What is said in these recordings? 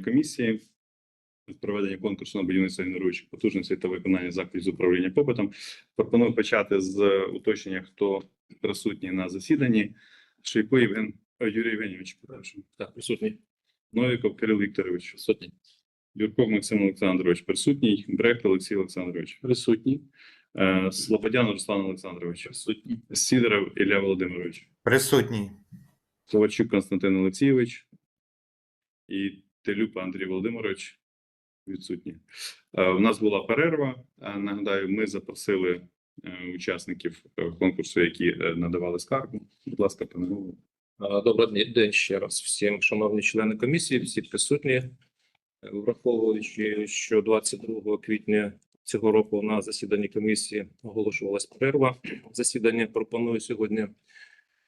комісії з проведення конкурсу на будівництво генеруючих потужностей та виконання заходів з управління попитом. Пропоную почати з уточнення, хто присутній на засіданні. Шийко Євген е, Юрій Євгенійович, прошу. Так, присутній. Новіков Кирил Вікторович, Присутній. Юрков Максим Олександрович присутній, Брехт Олексій Олександрович присутній, Е, Слободян Руслан Олександрович присутній, Сідоров Ілля Володимирович, Присутній. Ковальчук Константин Олексійович і Телюпа Андрій Володимирович відсутні. Е, У нас була перерва. Е, Нагадаю, ми запросили е, учасників конкурсу, які надавали скаргу. Будь ласка, пане голово. А, Добрий день ще раз всім, шановні члени комісії, всі присутні. Враховуючи, що 22 квітня цього року на засіданні комісії оголошувалась перерва. Засідання пропоную сьогодні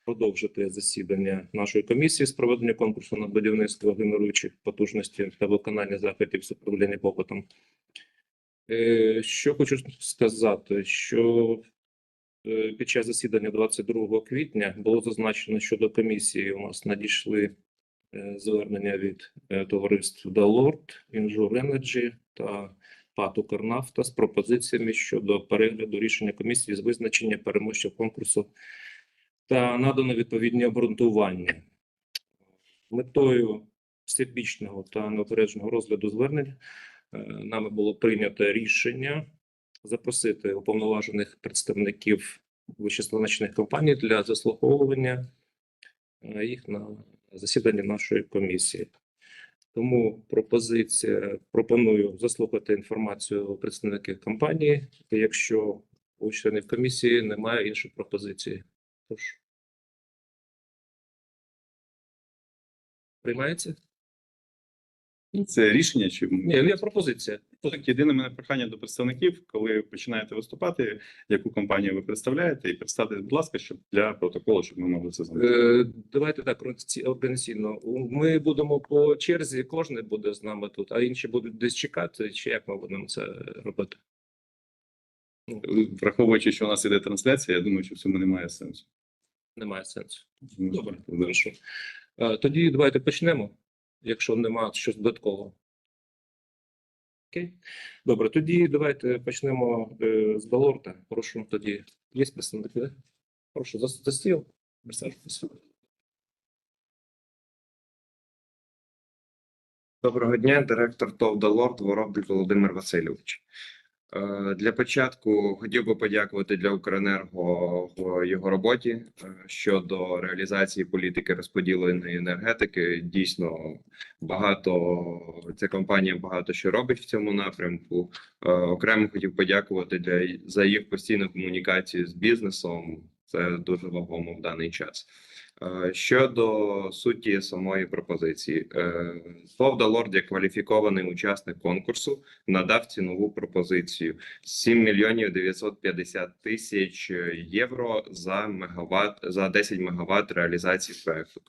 продовжити засідання нашої комісії з проведення конкурсу на будівництво генеруючих потужностей та виконання заходів з управління попитом. Е, Що хочу сказати, що Е, Під час засідання 22 квітня було зазначено, що до комісії у нас надійшли е, звернення від товариств Далорд, Інжур Енерджі та ПАТ «Укрнафта» з пропозиціями щодо перегляду рішення комісії з визначення переможців конкурсу та надано відповідні обґрунтування. Метою всебічного та неупередженого розгляду звернень е, нами було прийнято рішення запросити уповноважених представників вищезазначених компаній для заслуховування е, їх на засіданні нашої комісії. Тому пропозиція пропоную заслухати інформацію представників компанії. Якщо у членів комісії немає іншої пропозиції, прошу. Приймається? Це рішення чи Ні, є пропозиція. Так, єдине мене прохання до представників, коли починаєте виступати, яку компанію ви представляєте, і представте, будь ласка, щоб для протоколу, щоб ми могли це знати. Е, Давайте так організаці- організаційно. Ми будемо по черзі, кожен буде з нами тут, а інші будуть десь чекати, чи як ми будемо це робити? Враховуючи, що у нас іде трансляція, я думаю, що в цьому немає сенсу. Немає сенсу. Добре, хорошо. Е, Тоді давайте почнемо, якщо нема щось додаткового. Окей. Добре, тоді давайте почнемо е, з Балорта. Прошу тоді. Є представники? да? Прошу за, за стіл. Присаджуйтесь. Доброго дня, директор ТОВ «Далорд» Воробель Володимир Васильович. Е, Для початку хотів би подякувати для Укренерго в його роботі е, щодо реалізації політики розподіленої енергетики. Дійсно, багато ця компанія багато що робить в цьому напрямку. Е, Окремо хотів подякувати для за їх постійну комунікацію з бізнесом. Це дуже вагомо в даний час. Е, Щодо суті самої пропозиції, Повда Лорд, як кваліфікований учасник конкурсу надав цінову пропозицію 7 мільйонів 950 тисяч євро за мегаватт за 10 мегаватт реалізації проекту.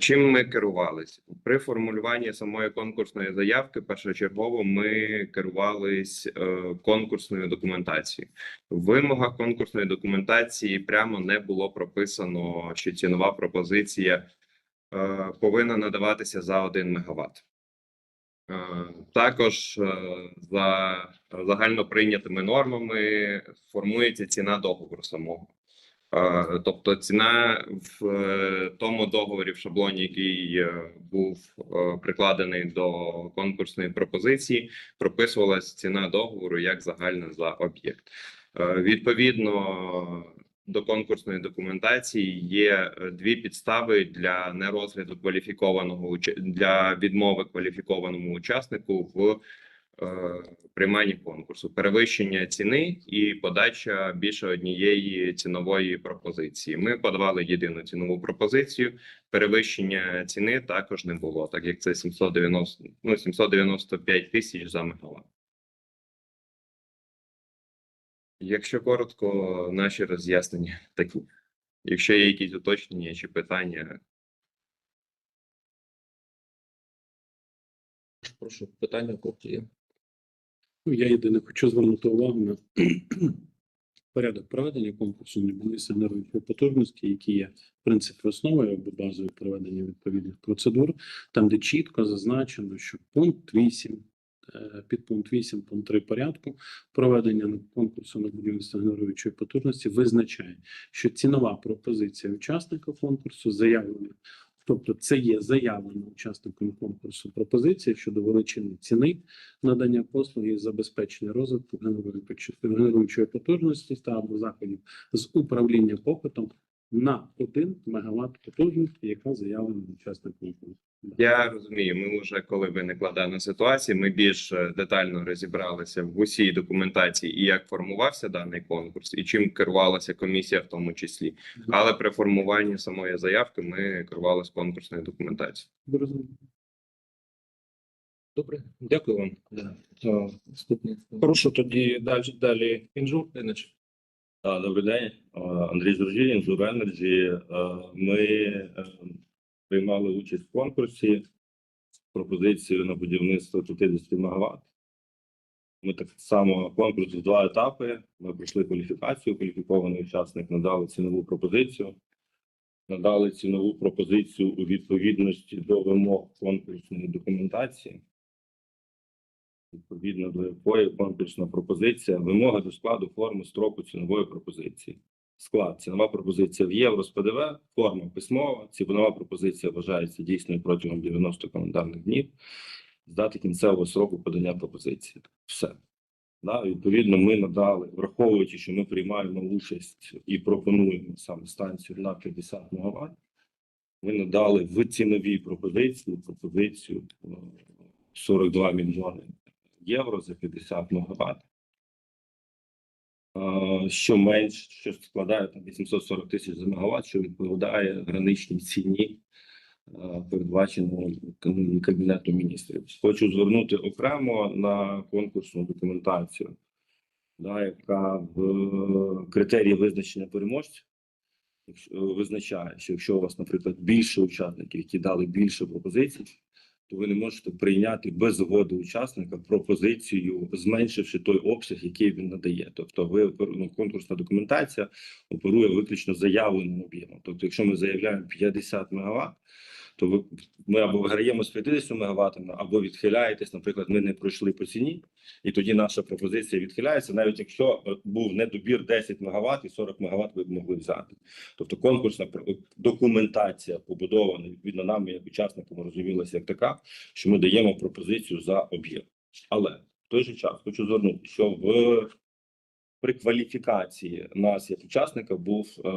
Чим ми керувалися при формулюванні самої конкурсної заявки? Першочергово ми керувались е, конкурсною документацією. В вимогах конкурсної документації прямо не було прописано, що цінова пропозиція е, повинна надаватися за 1 мегаватт. Е, Також за загально прийнятими нормами формується ціна договору самого. Е, Тобто ціна в е, тому договорі в шаблоні, який е, був прикладений до конкурсної пропозиції, прописувалась ціна договору як загальна за об'єкт. Відповідно до конкурсної документації є дві підстави для нерозгляду кваліфікованого для відмови кваліфікованому учаснику в прийманні конкурсу: перевищення ціни і подача більше однієї цінової пропозиції. Ми подавали єдину цінову пропозицію. Перевищення ціни також не було, так як це 790, ну, 795 тисяч за мегаватт. Якщо коротко, наші роз'яснення такі. Якщо є якісь уточнення чи питання, Прошу, питання у є. Ну, Я єдине хочу звернути увагу на порядок проведення конкурсу будівництва генеруючої потужності, які є в принципі основою або базою проведення відповідних процедур, там, де чітко зазначено, що пункт 8, е, підпункт 8, пункт 3 порядку проведення конкурсу на будівництво генеруючої потужності визначає, що цінова пропозиція учасника конкурсу заявлена. Тобто це є заявлена учасником конкурсу пропозиція щодо величини ціни надання послуги і забезпечення розвитку генеруючої потужності та або заходів з управління попитом на 1 МВт потужності, яка заявлена учасником конкурсу. Я розумію, ми вже коли виникла дана ситуація, ми більш е, детально розібралися в усій документації і як формувався даний конкурс, і чим керувалася комісія в тому числі. Але при формуванні самої заявки ми керувалися конкурсною документацією. Добре, дякую вам. Прошу тоді далі далі інжур Енерджі. А, Добрий день, Андрій Журжій, Інжур Енерджі. Ми е, приймали участь в конкурсі з пропозицією на будівництво 50 МВт. Ми так само конкурс в два етапи. Ми пройшли кваліфікацію. Кваліфікований учасник надали цінову пропозицію. Надали цінову пропозицію у відповідності до вимог конкурсної документації відповідно до якої конкурсна пропозиція, вимоги до складу форми строку цінової пропозиції. Склад цінова пропозиція в євро з ПДВ, форма письмова. Цінова пропозиція вважається дійсною протягом 90 календарних днів з дати кінцевого сроку подання пропозиції. Все. Да, відповідно, ми надали, враховуючи, що ми приймаємо участь і пропонуємо саме станцію на 50 МВт, ми надали в ціновій пропозиції пропозицію е, 42 мільйони євро за 50 МВт. Що менш, що складає там 840 тисяч за мегаватт, що відповідає граничній ціні, передбаченому Каб- Кабінетом міністрів. Хочу звернути окремо на конкурсну документацію, да, яка в е, критерії визначення переможця е, визначає, що якщо у вас, наприклад, більше учасників, які дали більше пропозицій, то ви не можете прийняти без згоди учасника пропозицію, зменшивши той обсяг, який він надає. Тобто, ви ну, конкурсна документація оперує виключно заявленим об'ємом. Тобто, якщо ми заявляємо 50 МВт, то ви ми або виграємо з 50 МВт, або відхиляєтесь. Наприклад, ми не пройшли по ціні, і тоді наша пропозиція відхиляється, навіть якщо е, був недобір 10 МВт і 40 МВт ви б могли взяти. Тобто конкурсна документація побудована відповідно нами, як учасникам розумілася як така, що ми даємо пропозицію за об'єкт. Але в той же час хочу звернути, що в при кваліфікації нас як учасника був е,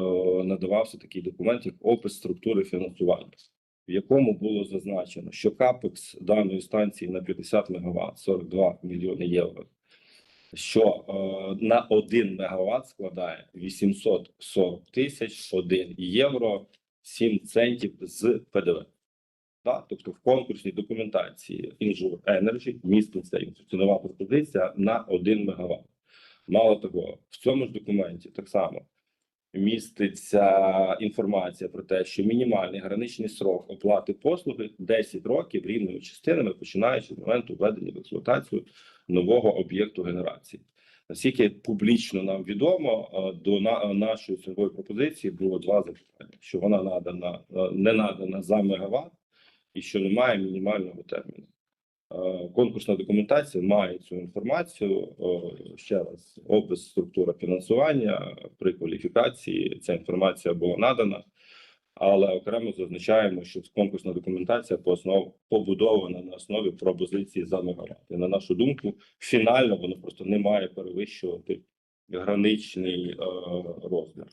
надавався такий документ, як опис структури фінансування, в якому було зазначено, що капекс даної станції на 50 МВт 42 мільйони євро. Що е, на 1 мегаватт складає 840 тисяч 1 євро 7 центів з ПДВ. Да? Тобто в конкурсній документації Injure Energy міститься цінова пропозиція на 1 мегаватт. Мало того, в цьому ж документі так само міститься інформація про те, що мінімальний граничний срок оплати послуги 10 років рівними частинами, починаючи з моменту введення в експлуатацію нового об'єкту генерації. Наскільки публічно нам відомо, е, до нашої цінової пропозиції було два запитання: що вона надана е, не надана за мегаватт, і що немає мінімального терміну. Е, Конкурсна документація має цю інформацію. Е, Ще раз, опис структура фінансування при кваліфікації. Ця інформація була надана, але окремо зазначаємо, що конкурсна документація по основ побудована на основі пропозиції за мегаватт. На нашу думку, фінально воно просто не має перевищувати граничний е, розмір.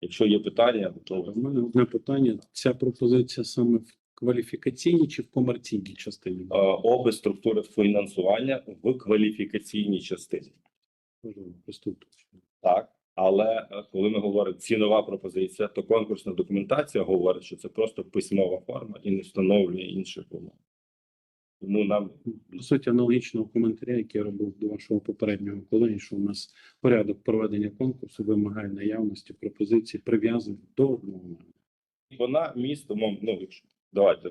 Якщо є питання, то У мене одне питання: ця пропозиція саме в кваліфікаційній чи в комерційній частині? е, опис структури фінансування в кваліфікаційній частині. Так, але е, коли ми говоримо цінова пропозиція, то конкурсна документація говорить, що це просто письмова форма і не встановлює інших умов. Тому нам По суті, аналогічного коментаря, який я робив до вашого попереднього колеги, що у нас порядок проведення конкурсу вимагає наявності пропозиції прив'язаних до одного. вона містом, ну якщо давайте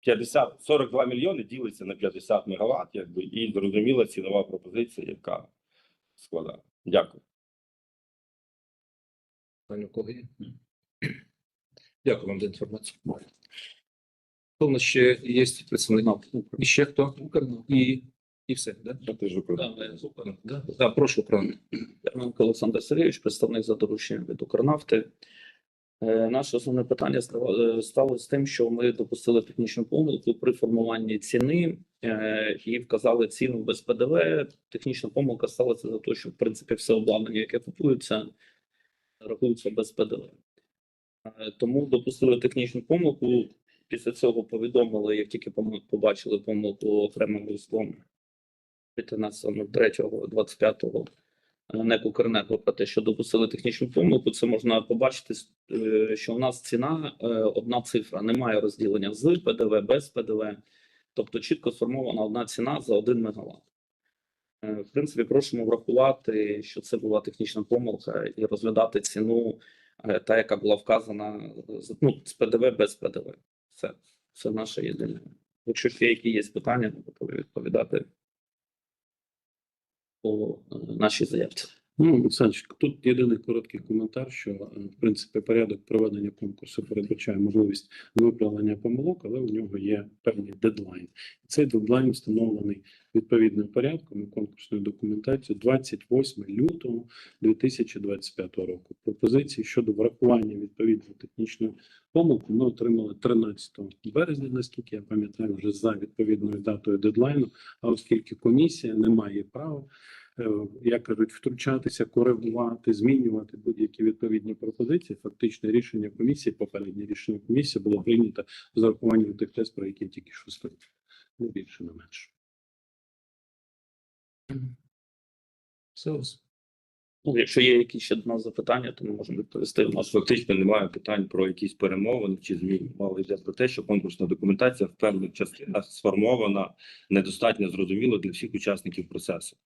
50, 42 мільйони ділиться на 50 мегаватт, якби і зрозуміла цінова пропозиція, яка складає. Дякую. У? Дякую вам за інформацію. Хто в нас ще є представник? І ще хто? І, і все, да? Да, ми з Укрнафти, да? Да, прошу, Олександр Сергійович, представник за дорученням від Укрнафти. Е, Наше основне питання стало, е, з тим, що ми допустили технічну помилку при формуванні ціни е, і вказали ціну без ПДВ. Технічна помилка сталася за те, що в принципі все обладнання, яке купується, рахується без ПДВ. Тому допустили технічну помилку. Після цього повідомили, як тільки побачили помилку окремим листом 15.03.25 НЕК «Укренерго» про те, що допустили технічну помилку, це можна побачити, е, що у нас ціна е, одна цифра, немає розділення з ПДВ, без ПДВ, тобто чітко сформована одна ціна за 1 МВт. Е, В принципі, просимо врахувати, що це була технічна помилка, і розглядати ціну, та, яка була вказана ну, з ПДВ, без ПДВ. Це, це наше єдине. Якщо ще які є питання, готові відповідати по е, нашій заявці. Ну, Олександр, тут єдиний короткий коментар, що е, в принципі порядок проведення конкурсу передбачає можливість виправлення помилок, але у нього є певний дедлайн. Цей дедлайн встановлений відповідним порядком і конкурсною документацією 28 лютого 2025 року. Пропозиції щодо врахування відповідної технічної помилки ми отримали 13 березня, наскільки я пам'ятаю, вже за відповідною датою дедлайну. А оскільки комісія не має права як кажуть, втручатися, коригувати, змінювати будь-які відповідні пропозиції. Фактично рішення комісії, попереднє рішення комісії було прийнято з урахуванням тих тест, про які я тільки що сказав. Не більше, не менше. Все. Ну, якщо є якісь ще до нас запитання, то ми можемо відповісти. У нас фактично немає питань про якісь перемовини чи зміни. Мова йде про те, що конкурсна документація в певних частинах сформована недостатньо зрозуміло для всіх учасників процесу.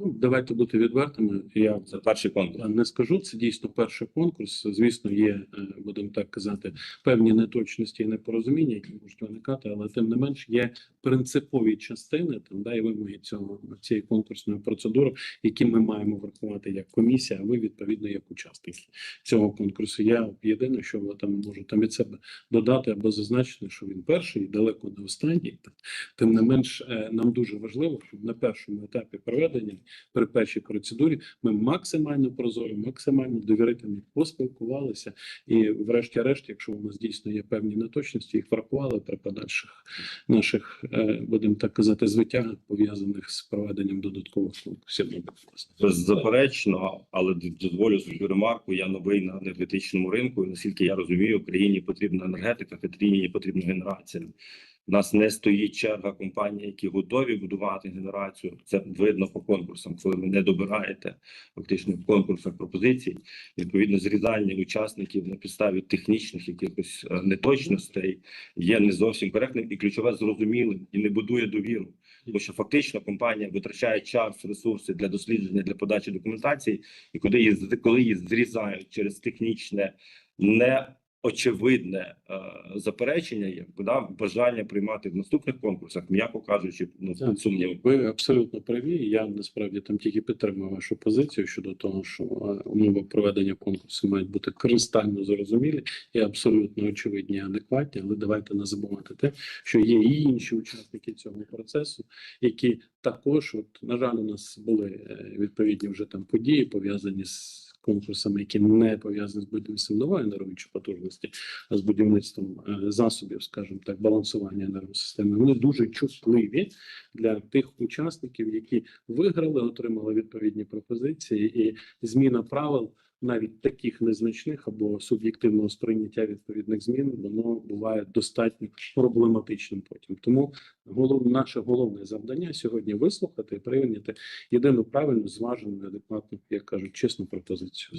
Ну, давайте бути відвертими. Я Це перший конкурс. не скажу, це дійсно перший конкурс. Звісно, є, е, будемо так казати, певні неточності і непорозуміння, які можуть виникати, але тим не менш є принципові частини там да і вимоги цього цієї конкурсної процедури, які ми маємо врахувати як комісія, а ви відповідно як учасники цього конкурсу. Я єдине, що ви там можу там від себе додати або зазначити, що він перший і далеко не останній. Тим не менш, е, нам дуже важливо, щоб на першому етапі проведення при першій процедурі ми максимально прозоро, максимально довірительно поспілкувалися, і, врешті-решт, якщо у нас дійсно є певні неточності, їх врахували при подальших наших, е, будемо так казати, звитягах пов'язаних з проведенням додаткових конкурсів. Беззаперечно, але дозволю собі ремарку. Я новий на енергетичному ринку. І наскільки я розумію, Україні потрібна енергетика, Україні потрібна генерація. У нас не стоїть черга компаній, які готові будувати генерацію. Це видно по конкурсам, коли ви не добираєте фактично в конкурсах пропозицій. Відповідно, зрізання учасників на підставі технічних якихось е, неточностей є не зовсім коректним і ключове зрозумілим і не будує довіру. Тому що фактично компанія витрачає час, ресурси для дослідження, для подачі документації, і коли її коли її зрізають через технічне неочевидне е, заперечення, якби да, бажання приймати в наступних конкурсах, м'яко кажучи, ну Так. під сумнів. Ви абсолютно праві. Я насправді там тільки підтримую вашу позицію щодо того, що е, умови проведення конкурсу мають бути кристально зрозумілі і абсолютно очевидні, і адекватні. Але давайте не забувати те, що є і інші учасники цього процесу, які також, от на жаль, у нас були е, відповідні вже там події пов'язані з. Конкурсами, які не пов'язані з будівництвом нової енергоючої потужності, а з будівництвом е, засобів, скажімо так, балансування енергосистеми, вони дуже чутливі для тих учасників, які виграли, отримали відповідні пропозиції, і зміна правил, навіть таких незначних або суб'єктивного сприйняття відповідних змін, воно буває достатньо проблематичним потім. Тому голов, наше головне завдання сьогодні вислухати і прийняти єдину правильну, зважену, адекватну, як кажуть, чесну пропозицію.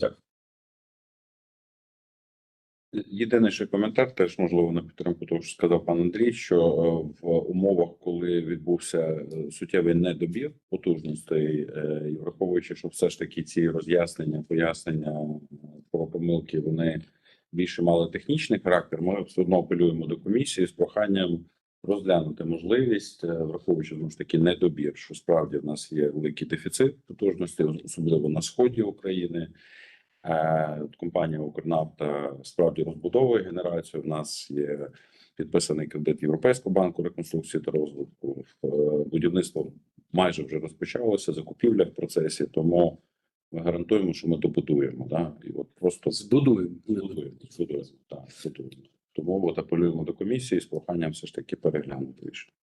Єдиний ще коментар, теж можливо на підтримку того, що сказав пан Андрій, що е, в умовах, коли відбувся е, суттєвий недобір потужностей, е, і враховуючи, що все ж таки ці роз'яснення, пояснення е, про помилки, вони більше мали технічний характер. Ми все одно апелюємо до комісії з проханням розглянути можливість, е, враховуючи знову ж таки недобір, що справді в нас є великий дефіцит потужностей, особливо на сході України. Е, Компанія Укрнафта справді розбудовує генерацію. У нас є підписаний кредит Європейського банку реконструкції та розвитку. Е, Будівництво майже вже розпочалося, закупівля в процесі, тому ми гарантуємо, що ми добудуємо. Да? І от просто Збудуємо. збудуємо, збудуємо, так, збудуємо. Тому от апелюємо до комісії з проханням все ж таки переглянути рішення.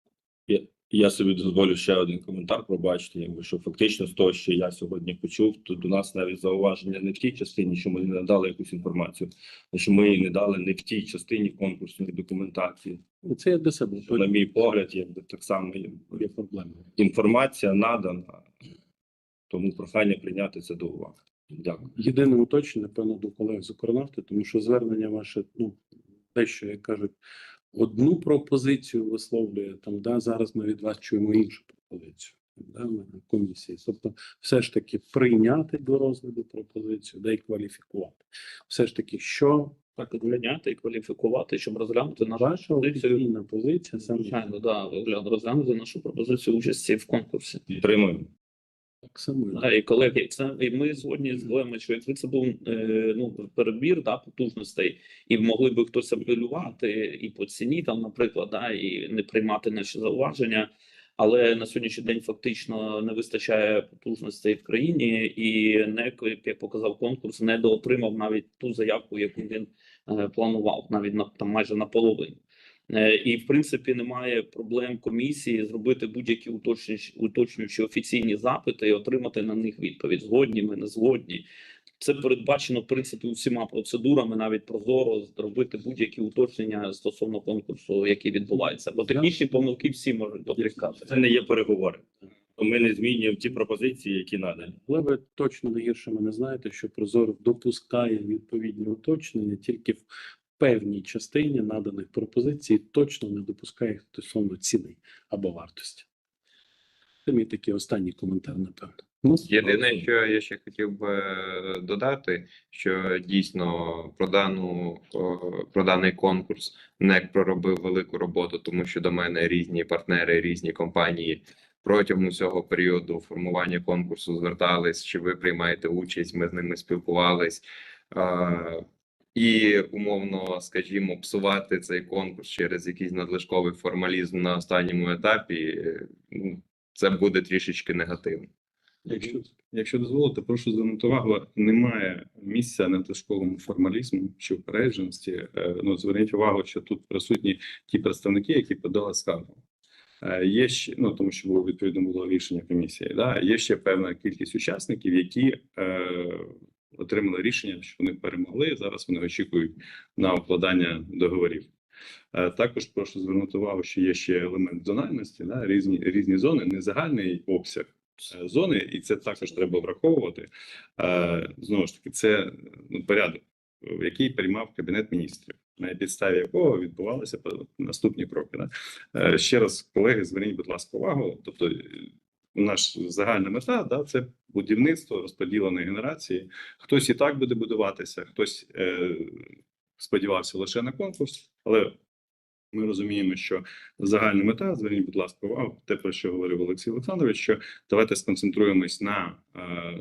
Я собі дозволю ще один коментар пробачити, якби що фактично з того, що я сьогодні почув, то до нас навіть зауваження не в тій частині, що ми не надали якусь інформацію, а що ми не дали не в тій частині конкурсної документації. Це я до себе. Що, на мій погляд, якби так само є- є проблема. інформація надана, тому прохання прийняти це до уваги. Дякую. Єдине уточнення, напевно, до колег з тому що звернення ваше, ну, дещо, як кажуть, одну пропозицію висловлює, там, да, зараз ми від вас чуємо іншу пропозицію да, на комісії. Тобто, все ж таки прийняти до розгляду пропозицію, да, і кваліфікувати. Все ж таки, що Так, прийняти і кваліфікувати, щоб розглянути нашу ваша пропозицію. офіційна позиція саме Звичайно, да, розглянути нашу пропозицію участі в конкурсі. Підтримуємо. Да, і колеги, це і ми згодні з що якби це був е, ну перебір да, потужностей, і могли би хтось апелювати і по ціні, там, наприклад, да, і не приймати наші зауваження. Але на сьогоднішній день фактично не вистачає потужностей в країні, і НЕК, як показав конкурс, не доотримав навіть ту заявку, яку він е, планував, навіть на там майже наполовину. Е, І в принципі немає проблем комісії зробити будь-які уточнюючі, уточнюючі офіційні запити і отримати на них відповідь. Згодні ми не згодні. Це передбачено в принципі усіма процедурами, навіть прозоро зробити будь-які уточнення стосовно конкурсу, який відбувається. Бо технічні помилки всі можуть допускати. Це не є переговори. Ми не змінюємо ті пропозиції, які надані. Але ви точно не гірше мене знаєте, що Прозоро допускає відповідні уточнення тільки в певній частині наданих пропозицій, точно не допускає стосовно ціни або вартості. Це мій такий останній коментар, напевно. Ну, Єдине, що я ще хотів би е, додати, що дійсно про дану про даний конкурс НЕК проробив велику роботу, тому що до мене різні партнери, різні компанії протягом усього періоду формування конкурсу звертались, чи ви приймаєте участь. Ми з ними спілкувались. І умовно, скажімо, псувати цей конкурс через якийсь надлишковий формалізм на останньому етапі. е, Ну, це буде трішечки негативно. Якщо, якщо дозволите, прошу звернути увагу, немає місця надлишковому формалізму чи упередженості. Е, Ну, зверніть увагу, що тут присутні ті представники, які подали скаргу. Е, Є ще, ну тому що було відповідно було рішення комісії. Да? Є ще певна кількість учасників, які е, отримали рішення, що вони перемогли. Зараз вони очікують на укладання договорів. Е, Також прошу звернути увагу, що є ще елемент зональності, да? різні різні зони, не загальний обсяг е, зони, і це також треба враховувати. Е, Знову ж таки, це ну, порядок, який приймав кабінет міністрів, на підставі якого відбувалися наступні кроки. Ще раз, колеги, зверніть, будь ласка, увагу. Тобто, е, наш загальна мета да, це будівництво розподіленої генерації. Хтось і так буде будуватися, хтось е, сподівався лише на конкурс, але ми розуміємо, що загальна мета, зверніть, будь ласка, увагу, те, про що говорив Олексій Олександрович, що давайте сконцентруємось на е,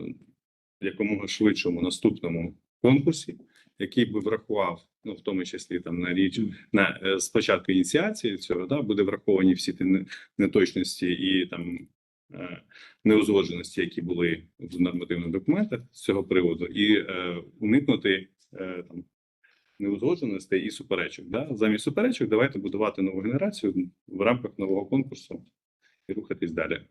якомога швидшому наступному конкурсі, який би врахував, ну в тому числі там на річ на е, спочатку ініціації цього, да, буде враховані всі ті неточності і там неузгодженості, які були в нормативних документах з цього приводу, і е, уникнути е, там неузгодженостей і суперечок. Да? Замість суперечок давайте будувати нову генерацію в рамках нового конкурсу і рухатись далі.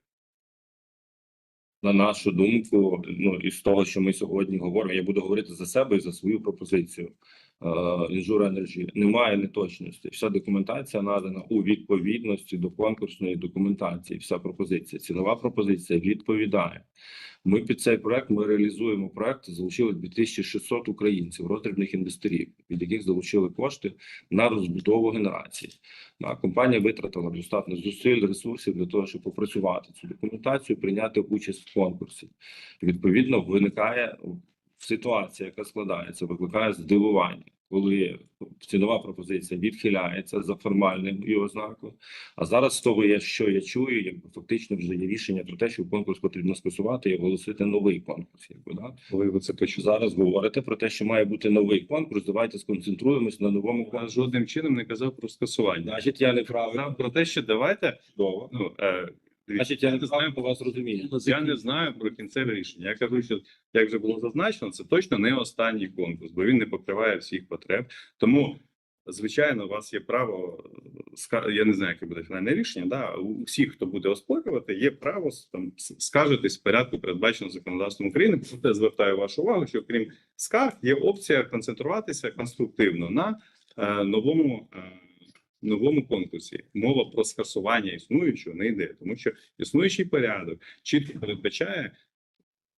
на нашу думку, ну із того, що ми сьогодні говоримо, я буду говорити за себе і за свою пропозицію. Energy немає неточності. Вся документація надана у відповідності до конкурсної документації. Вся пропозиція, цінова пропозиція відповідає. Ми під цей проект ми реалізуємо проект. Залучили 2600 українців, роздрібних інвесторів, від яких залучили кошти на розбудову генерації. Компанія витратила достатньо зусиль, ресурсів для того, щоб попрацювати цю документацію, прийняти участь в конкурсі. Відповідно, виникає ситуація, яка складається, викликає здивування. коли цінова пропозиція відхиляється за формальною ознакою. А зараз з того, я- що я чую, якби фактично вже є рішення про те, що конкурс потрібно скасувати і оголосити новий конкурс. Якби, да? Коли ви це почули? Зараз говорите про те, що має бути новий конкурс. Давайте сконцентруємось на новому Я конкурсі. жодним чином не казав про скасування. Значить, я не. Казав про те, що давайте. Ну, е, Значить, я не знаю по вас розумію. Я не знаю про кінцеве рішення. Я кажу, що як вже було зазначено, це точно не останній конкурс, бо він не покриває всіх потреб. Тому, звичайно, у вас є право я не знаю, яке буде фінальне рішення. Да, у всіх, хто буде оспорювати, є право там скаржитись в порядку, передбачено законодавством України. Проте звертаю вашу увагу, що крім скарг є опція концентруватися конструктивно на е, новому. Е, Новому конкурсі мова про скасування існуючого не йде, тому що існуючий порядок чітко передбачає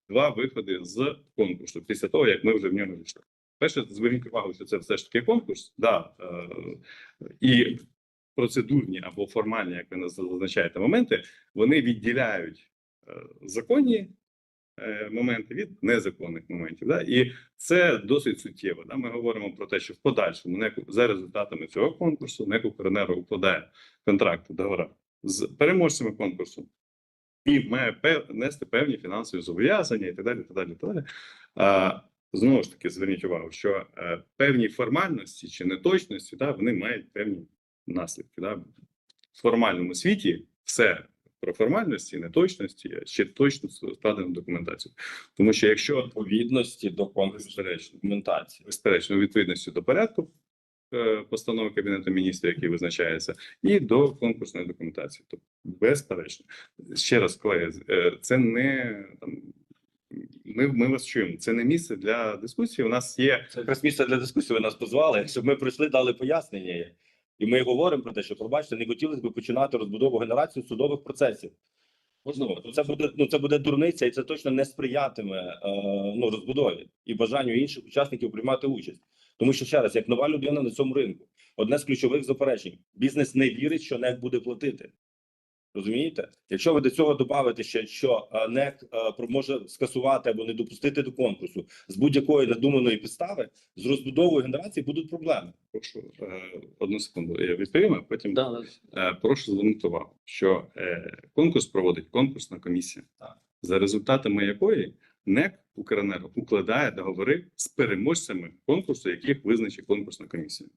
два виходи з конкурсу після того, як ми вже в нього війшли. Перше, зверніть увагу, що це все ж таки конкурс, да, е, і процедурні або формальні, як ви зазначаєте, моменти, вони відділяють е, законні моменти від незаконних моментів. Да? І це досить суттєво. Да? Ми говоримо про те, що в подальшому НЕК за результатами цього конкурсу НЕК «Укренерго» укладає контракти договори з переможцями конкурсу і має нести певні фінансові зобов'язання і так далі. так далі, так далі. А, знову ж таки, зверніть увагу, що е, певні формальності чи неточності, да, вони мають певні наслідки. Да. В формальному світі все про формальності, неточності, а ще точно складено документацію. Тому що якщо Відповідності до конкурсу документації. безперечно, відповідності до порядку е, постанови Кабінету міністрів, який визначається, і до конкурсної документації. Тобто, безперечно, ще раз, колеги, е, це не там. Ми, ми вас чуємо. Це не місце для дискусії. У нас є Це місце для дискусії. Ви нас позвали, щоб ми прийшли, дали пояснення. І ми говоримо про те, що пробачте, не хотілося б починати розбудову генерації судових процесів. Можливо, то це буде ну це буде дурниця, і це точно не сприятиме е, ну розбудові і бажанню інших учасників приймати участь. Тому що ще раз, як нова людина на цьому ринку, одне з ключових заперечень: бізнес не вірить, що НЕК буде платити. Розумієте? Якщо ви до цього додавите ще, що е, НЕК е, може скасувати або не допустити до конкурсу з будь-якої надуманої підстави, з розбудовою генерації будуть проблеми. прошу е, одну секунду. Я відповім, а потім Да, Е, Прошу звернути увагу, що конкурс проводить конкурсна комісія, Так. за результатами якої НЕК Укренерго укладає договори з переможцями конкурсу, яких визначить конкурсна комісія.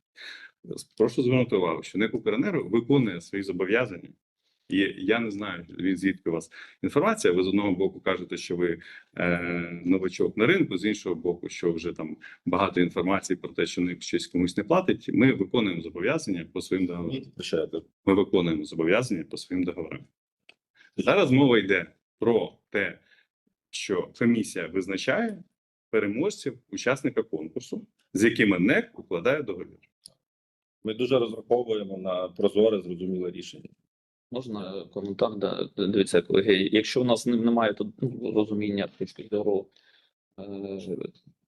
Прошу звернути увагу, що НЕК Укренерго виконує свої зобов'язання. І я не знаю, від звідки у вас інформація. Ви з одного боку кажете, що ви е, новачок на ринку, з іншого боку, що вже там багато інформації про те, що НЕК щось комусь не платить. Ми виконуємо зобов'язання по своїм договорам ми виконуємо зобов'язання по своїм договорам. Зараз мова йде про те, що комісія визначає переможців учасника конкурсу, з якими НЕК укладає договір. Ми дуже розраховуємо на прозоре, зрозуміле рішення. Можна коментар? Да. Дивіться, колеги, якщо у нас немає тут ну, розуміння точки зору, е,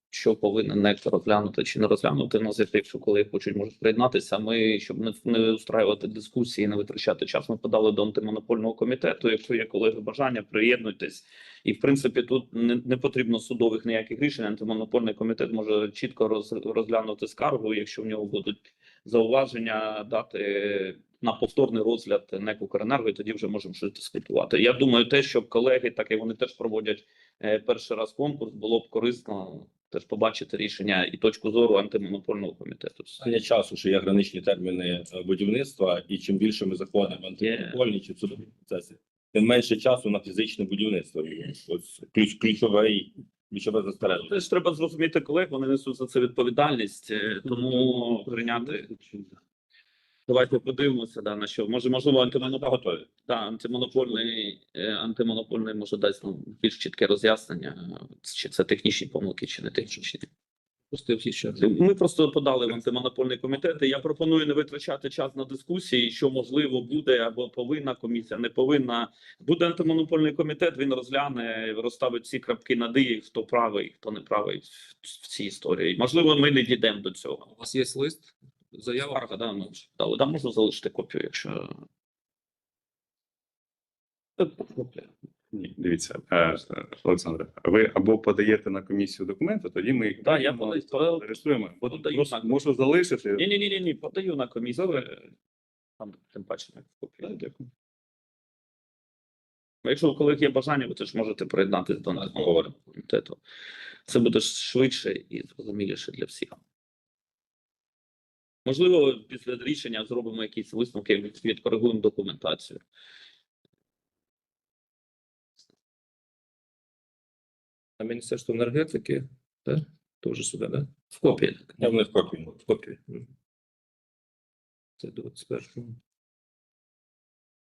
що повинен НЕК розглянути чи не розглянути, нас, якщо колеги хочуть, можуть приєднатися. Ми, щоб не, не устраювати дискусії, не витрачати час, ми подали до антимонопольного комітету. Якщо є колеги бажання, приєднуйтесь. І в принципі тут не, не потрібно судових ніяких рішень. Антимонопольний комітет може чітко роз, розглянути скаргу, якщо в нього будуть зауваження, дати на повторний розгляд НЕК «Укренерго», і тоді вже можемо щось дискутувати. Я думаю, те, щоб колеги, так як вони теж проводять е, перший раз конкурс, було б корисно теж побачити рішення і точку зору антимонопольного комітету. Питання часу, що є граничні терміни е, будівництва, і чим більше ми заходимо антимонопольні чи судові процеси, тим менше часу на фізичне будівництво. Ось ключ, ключове, ключове застереження. Теж треба зрозуміти колег, вони несуть за це відповідальність, е, тому прийняти. Давайте подивимося, да, на що. Може, можливо, антимонопольний, Готові. да, антимонопольний, е, антимонопольний може дасть нам більш чітке роз'яснення, чи це технічні помилки, чи не технічні. Ми просто подали в антимонопольний комітет. і Я пропоную не витрачати час на дискусії, що можливо буде або повинна комісія, не повинна. Буде антимонопольний комітет. Він розгляне, розставить всі крапки над «і», хто правий, хто не правий в цій історії. Можливо, ми не дійдемо до цього. У вас є лист? Да, ми дали. Да, можу залишити копію, якщо Ні, дивіться, е, Олександре, ви або подаєте на комісію документи, тоді ми їх Да, я подаю. зареєструємо. Подаю просто на- можу залишити. Ні, ні, ні, ні, ні, подаю на комісію. е, Там тим паче на копію. Так, Дякую. Якщо у колег є бажання, ви теж можете приєднатися до комітету. Це буде швидше і зрозуміліше для всіх. Можливо, після рішення зробимо якісь висновки, відкоригуємо документацію. А Міністерство енергетики, так? Теж сюди, так? В копії. так? Я в них копію. В копії. Це 21.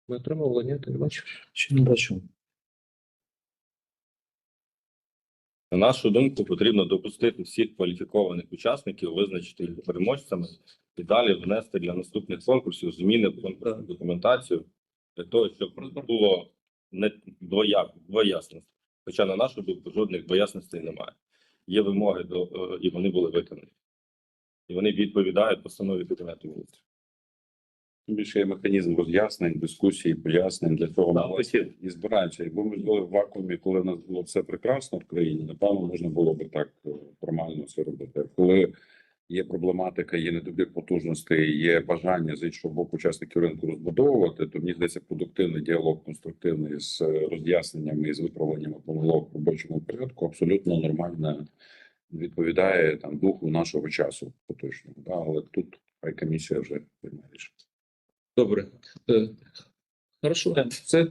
Ми отримали, ні, ти не бачиш? Ще не бачу. На нашу думку, потрібно допустити всіх кваліфікованих учасників, визначити їх переможцями і далі внести для наступних конкурсів зміни в конкурсну документацію для того, щоб було не двояк, двоясності. Хоча на нашу думку жодних двоясностей немає. Є вимоги до е, і вони були виконані. І вони відповідають постанові Кабінету міністрів. Більше є механізм роз'яснень, дискусій, пояснень для цього Да, ми і збираємося. Якби ми жили в вакуумі, коли в нас було все прекрасно в країні, напевно, можна було би так е, формально все робити. Коли є проблематика, є недобір потужностей, є бажання з іншого боку учасників ринку розбудовувати, то мені здається, продуктивний діалог конструктивний з роз'ясненнями і з виправленнями помилок в робочому порядку абсолютно нормально відповідає там духу нашого часу поточного. Да? Але тут хай комісія вже приймає рішення. Добре. Е, Хорошо, це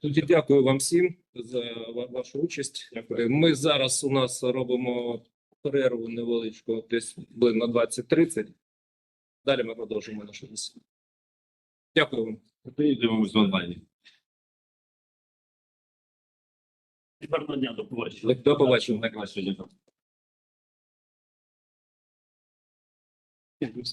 тоді дякую вам всім за вашу участь. Ми зараз у нас робимо перерву невеличку, десь блин на 20-30. Далі ми продовжимо нашу місію. Дякую вам. Дивимось в онлайні. Гарного дня, до побачення. До побачення. Дякую.